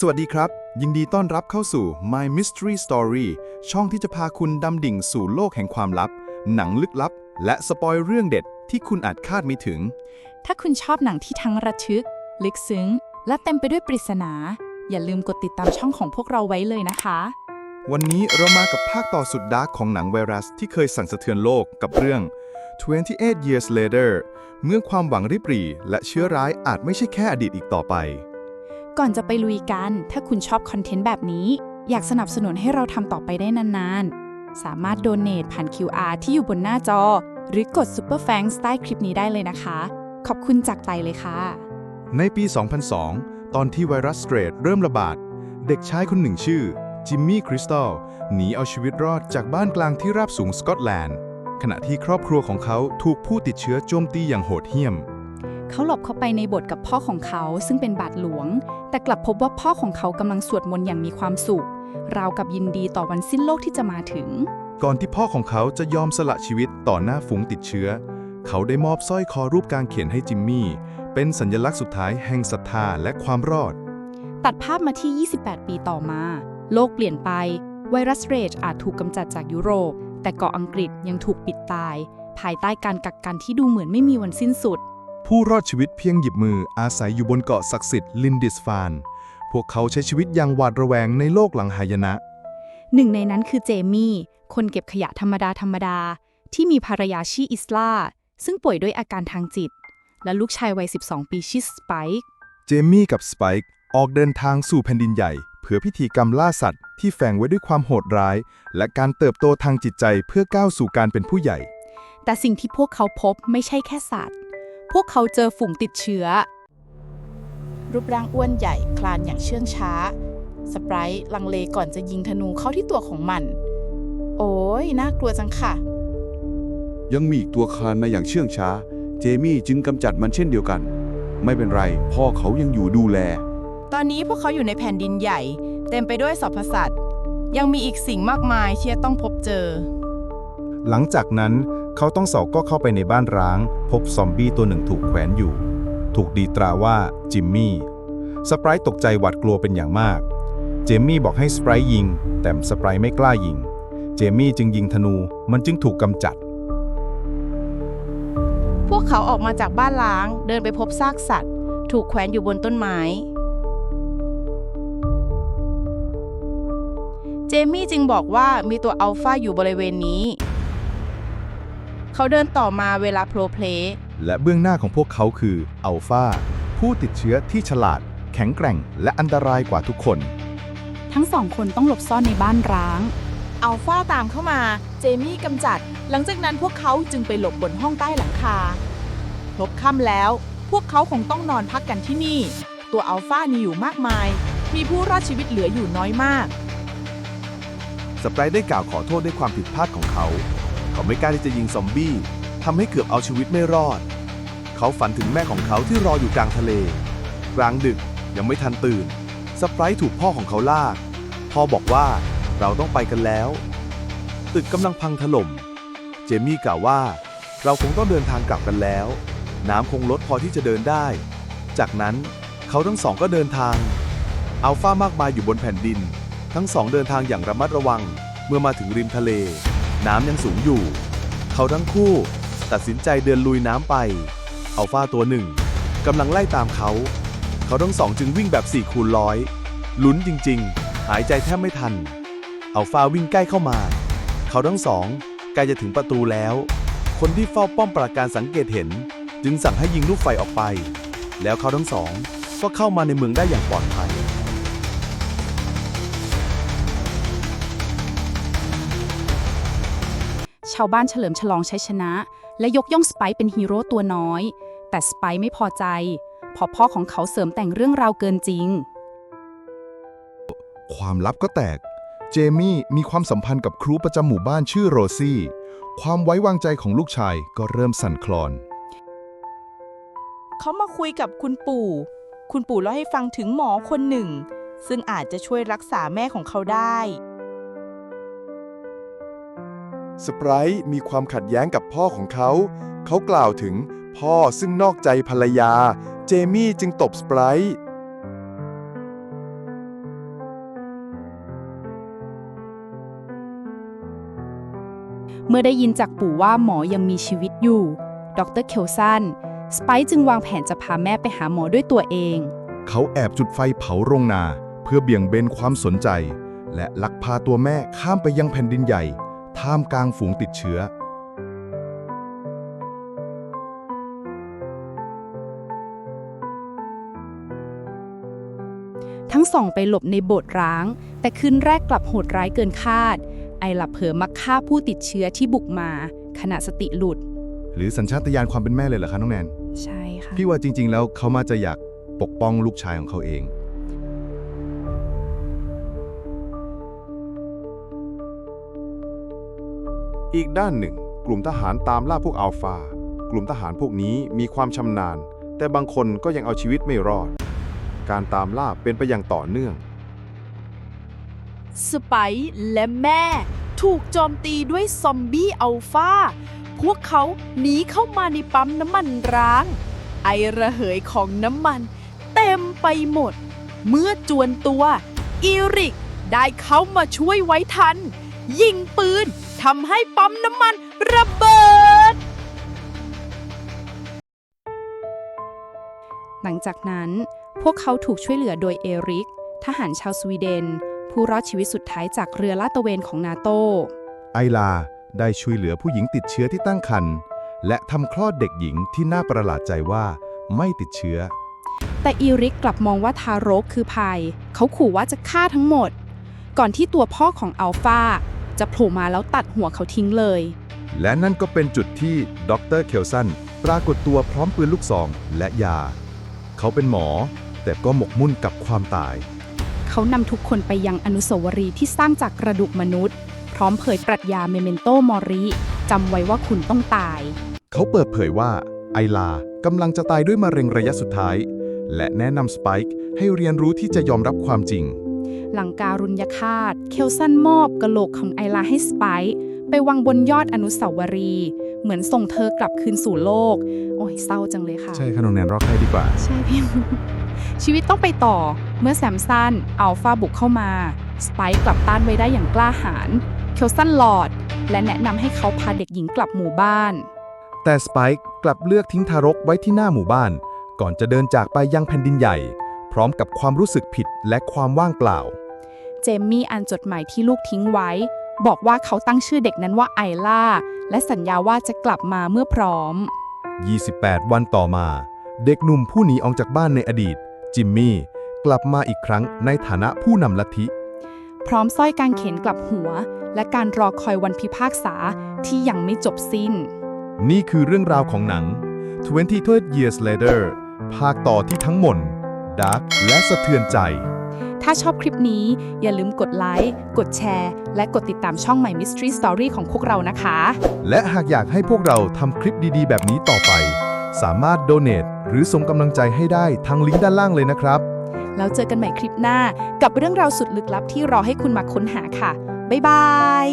สวัสดีครับ ยินดีต้อนรับเข้าสู่ My Mystery Story ช่องที่จะพาคุณดำดิ่งสู่โลกแห่งความลับ หนังลึกลับ และสปอยเรื่องเด็ดที่คุณอาจคาดไม่ถึง ถ้าคุณชอบหนังที่ทั้งระทึก ลึกซึ้ง และเต็มไปด้วยปริศนา อย่าลืมกดติดตามช่องของพวกเราไว้เลยนะคะ วันนี้เรามากับภาคต่อสุดดาร์กของหนังไวรัสที่เคยสั่นสะเทือนโลกกับเรื่อง 28 Years Later เมื่อความหวังริบหรี่ และเชื้อร้ายอาจไม่ใช่แค่อดีตอีกต่อไป ก่อนจะไปลุยกัน ถ้าคุณชอบคอนเทนต์แบบนี้ อยากสนับสนุนให้เราทำต่อไปได้นานๆ สามารถโดเน a ผ่าน QR ที่อยู่บนหน้าจอ หรือกด Super Thanks ใต้คลิปนี้ได้เลยนะคะ ขอบคุณจากใจเลยค่ะ ในปี 2002 ตอนที่ไวรัสสเตรทเริ่มระบาด เด็กชายคนหนึ่งชื่อ จิมมี่คริสตัลหนีเอาชีวิตรอดจากบ้านกลางที่ราบสูงสกอตแลนด์ ขณะที่ครอบครัวของเขาถูกผู้ติดเชื้อโจมตีอย่างโหดเหี้ยม เขาหลบเข้าไปในโบสถ์กับพ่อของเขาซึ่งเป็นบาทหลวง แต่กลับพบว่าพ่อของเขากำลังสวดมนต์อย่างมีความสุข ราวกับยินดีต่อวันสิ้นโลกที่จะมาถึง ก่อนที่พ่อของเขาจะยอมสละชีวิตต่อหน้าฝูงติดเชื้อ เขาได้มอบสร้อยคอรูปกางเขนให้จิมมี่ เป็นสัญลักษณ์สุดท้ายแห่งศรัทธาและความรอด ตัดภาพมาที่ 28 ปีต่อมา โลกเปลี่ยนไป ไวรัสเรจอาจถูกกำจัดจากยุโรป แต่เกาะอังกฤษยังถูกปิดตาย ภายใต้การกักกันที่ดูเหมือนไม่มีวันสิ้นสุด ผู้รอดชีวิตเพียงหยิบมืออาศัยอยู่บนเกาะศักดิ์สิทธิ์ลินดิสฟาน พวกเขาใช้ชีวิตอย่างหวาดระแวงในโลกหลังหายนะ หนึ่งในนั้นคือเจมี่ คนเก็บขยะธรรมดาธรรมดา ที่มีภรรยาชื่ออิสลา ซึ่งป่วยด้วยอาการทางจิต และลูกชายวัย 12 ปีชื่อสไปค์เจมี่กับสไปค์ออกเดินทางสู่แผ่นดินใหญ่ เพื่อพิธีกรรมล่าสัตว์ที่แฝงไว้ด้วยความโหดร้าย และการเติบโตทางจิตใจเพื่อก้าวสู่การเป็นผู้ใหญ่ แต่สิ่งที่พวกเขาพบไม่ใช่แค่สัตว์ พวกเขาเจอฝูงติดเชื้อ รูปร่างอ้วนใหญ่คลานอย่างเชื่องช้า สไปรท์ลังเลก่อนจะยิงธนูเข้าที่ตัวของมัน โอ้ยน่ากลัวจังค่ะ ยังมีอีกตัวคลานมาอย่างเชื่องช้า เจมี่จึงกำจัดมันเช่นเดียวกัน ไม่เป็นไร พ่อเขายังอยู่ดูแล ตอนนี้พวกเขาอยู่ในแผ่นดินใหญ่ เต็มไปด้วยสรรพสัตว์ยังมีอีกสิ่งมากมายที่จะต้องพบเจอ หลังจากนั้น เขาต้องสอบก็เข้าไปในบ้านร้าง พบซอมบี้ตัวหนึ่งถูกแขวนอยู่ ถูกดีตราว่าจิมมี่สไปร์ตกใจหวาดกลัวเป็นอย่างมาก เจมมี่บอกให้สไปร์ยิง แต่สไปร์ไม่กล้ายิง เจมี่จึงยิงธนูมันจึงถูกกำจัด พวกเขาออกมาจากบ้านล้าง เดินไปพบซากสัตว์ ถูกแขวนอยู่บนต้นไม้ เจมี่จึงบอกว่ามีตัวอัลฟาอยู่บริเวณนี้ เขาเดินต่อมาเวลาโพลเพลย์และเบื้องหน้าของพวกเขาคืออัลฟาผู้ติดเชื้อที่ฉลาด แข็งแกร่ง และอันตรายกว่าทุกคน ทั้งสองคนต้องหลบซ่อนในบ้านร้าง อัลฟาตามเข้ามา เจมี่กำจัด หลังจากนั้นพวกเขาจึงไปหลบบนห้องใต้หลังคาพบค่ำแล้ว พวกเขาคงต้องนอนพักกันที่นี่ ตัวอัลฟามีอยู่มากมาย มีผู้รอดชีวิตเหลืออยู่น้อยมาก สไปร์ได้กล่าวขอโทษด้วยความผิดพลาดของเขา เขาไม่กล้าที่จะยิงซอมบี้ทำให้เกือบเอาชีวิตไม่รอด เขาฝันถึงแม่ของเขาที่รออยู่กลางทะเล กลางดึกยังไม่ทันตื่นสไปร์ถูกพ่อของเขาลาก พ่อบอกว่าเราต้องไปกันแล้ว ตึกกำลังพังถล่ม เจมี่กล่าวว่า เราคงต้องเดินทางกลับกันแล้ว น้ำคงลดพอที่จะเดินได้ จากนั้นเขาทั้งสองก็เดินทาง อัลฟามากมายอยู่บนแผ่นดิน ทั้งสองเดินทางอย่างระมัดระวัง เมื่อมาถึงริมทะเล น้ำยังสูงอยู่ เขาทั้งคู่ ตัดสินใจเดินลุยน้ำไป อัลฟาตัวหนึ่งกำลังไล่ตามเขา เขาทั้งสองจึงวิ่งแบบ4คูณร้อยลุ้นจริงๆ หายใจแทบไม่ทัน อัลฟาวิ่งใกล้เข้ามา เขาทั้งสองใกล้จะถึงประตูแล้ว คนที่เฝ้าป้อมปราการสังเกตเห็น จึงสั่งให้ยิงลูกไฟออกไป แล้วเขาทั้งสองก็เข้ามาในเมืองได้อย่างปลอดภัย ชาวบ้านเฉลิมฉลองชัยชนะ และยกย่องสไปซ์เป็นฮีโร่ตัวน้อย แต่สไปซ์ไม่พอใจ พอพ่อของเขาเสริมแต่งเรื่องราวเกินจริง ความลับก็แตก เจมี่มีความสัมพันธ์กับครูประจำหมู่บ้านชื่อโรซี่ ความไว้วางใจของลูกชายก็เริ่มสั่นคลอน เขามาคุยกับคุณปู่ คุณปู่เล่าให้ฟังถึงหมอคนหนึ่ง ซึ่งอาจจะช่วยรักษาแม่ของเขาได้ สไปร์มีความขัดแย้งกับพ่อของเขา เขากล่าวถึงพ่อซึ่งนอกใจภรรยา เจมี่จึงตบสไปร์เมื่อได้ยินจากปู่ว่าหมอยังมีชีวิตอยู่ ดรเคลสัน สไปจึงวางแผนจะพาแม่ไปหาหมอด้วยตัวเอง เขาแอบจุดไฟเผาโรงนา เพื่อเบี่ยงเบนความสนใจ และลักพาตัวแม่ข้ามไปยังแผ่นดินใหญ่ ท่ามกลางฝูงติดเชื้อ ทั้งสองไปหลบในโบสถ์ร้าง แต่คืนแรกกลับโหดร้ายเกินคาด ไอหลับเผลอมาฆ่าผู้ติดเชื้อที่บุกมา ขณะสติหลุด หรือสัญชาตญาณความเป็นแม่เลยเหรอคะน้องแนน ใช่ค่ะ พี่ว่าจริง ๆ แล้วเขามาจะอยากปกป้องลูกชายของเขาเอง อีกด้านหนึ่ง กลุ่มทหารตามล่าพวกอัลฟา กลุ่มทหารพวกนี้มีความชำนาญ แต่บางคนก็ยังเอาชีวิตไม่รอด การตามล่าเป็นไปอย่างต่อเนื่อง สไปซ์และแม่ ถูกโจมตีด้วยซอมบี้อัลฟา พวกเขาหนีเข้ามาในปั๊มน้ำมันร้าง ไอระเหยของน้ำมัน เต็มไปหมด เมื่อจวนตัว อีริกได้เข้ามาช่วยไว้ทัน ยิงปืน ทำให้ปั๊มน้ำมันระเบิด หลังจากนั้นพวกเขาถูกช่วยเหลือโดยเอริก ทหารชาวสวีเดน ผู้รอดชีวิตสุดท้ายจากเรือลาดตระเวนของนาโต ไอลาได้ช่วยเหลือผู้หญิงติดเชื้อที่ตั้งครรภ์และทำคลอดเด็กหญิงที่น่าประหลาดใจว่าไม่ติดเชื้อ แต่อีริกกลับมองว่าทารกคือภัย เขาขู่ว่าจะฆ่าทั้งหมด ก่อนที่ตัวพ่อของอัลฟา จะโผล่มาแล้วตัดหัวเขาทิ้งเลย และนั่นก็เป็นจุดที่ดรเคลสันปรากฏตัวพร้อมปืนลูกซองและยา เขาเป็นหมอ แต่ก็หมกมุ่นกับความตาย เขานำทุกคนไปยังอนุสาวรีย์ที่สร้างจากกระดูกมนุษย์ พร้อมเผยปรัชญาเมเมนโตมอริจำไว้ว่าคุณต้องตาย เขาเปิดเผยว่า ไอลากำลังจะตายด้วยมะเร็งระยะสุดท้าย และแนะนำสไปค์ให้เรียนรู้ที่จะยอมรับความจริง หลังการุญยฆาต เคลสันมอบกะโหลกของไอลาให้สไปซ์ไปวางบนยอดอนุสาวรีย์เหมือนส่งเธอกลับคืนสู่โลก โอ้ยเศร้าจังเลยค่ะ ใช่ค่ะน้องแนนรอกให้ดีกว่า ใช่พี่ ชีวิตต้องไปต่อเมื่อแซมสันอัลฟาบุกเข้ามา สไปซ์กลับต้านไว้ได้อย่างกล้าหาญเคลสันหลอด และแนะนำให้เขาพาเด็กหญิงกลับหมู่บ้าน แต่สไปค์กลับเลือกทิ้งทารกไว้ที่หน้าหมู่บ้าน ก่อนจะเดินจากไปยังแผ่นดินใหญ่พ ร้อมกับความรู้สึกผิดและความว่างเปล่า เจมมี่อ่านจดหมายที่ลูกทิ้งไว้ บอกว่าเขาตั้งชื่อเด็กนั้นว่าไอล่า และสัญญาว่าจะกลับมาเมื่อพร้อม 28 วันต่อมา เด็กหนุ่มผู้หนีออกจากบ้านในอดีต จิมมี่ กลับมาอีกครั้งในฐานะผู้นำลัทธิ พร้อมสร้อยกางเขนกลับหัว และการรอคอยวันพิพากษาที่ยังไม่จบสิ้น นี่คือเรื่องราวของหนัง23 Years Later ภาคต่อที่ทั้งหม่น ดาร์กและสะเทือนใจ ถ้าชอบคลิปนี้อย่าลืมกดไลค์ กดแชร์ และกดติดตามช่อง My Mystery Story ของพวกเรานะคะ และหากอยากให้พวกเราทำคลิปดีๆ แบบนี้ต่อไป สามารถ donate หรือส่งกำลังใจให้ได้ทางลิงก์ด้านล่างเลยนะครับ แล้วเจอกันใหม่คลิปหน้ากับเรื่องราวสุดลึกลับที่รอให้คุณมาค้นหาค่ะ บ๊ายบาย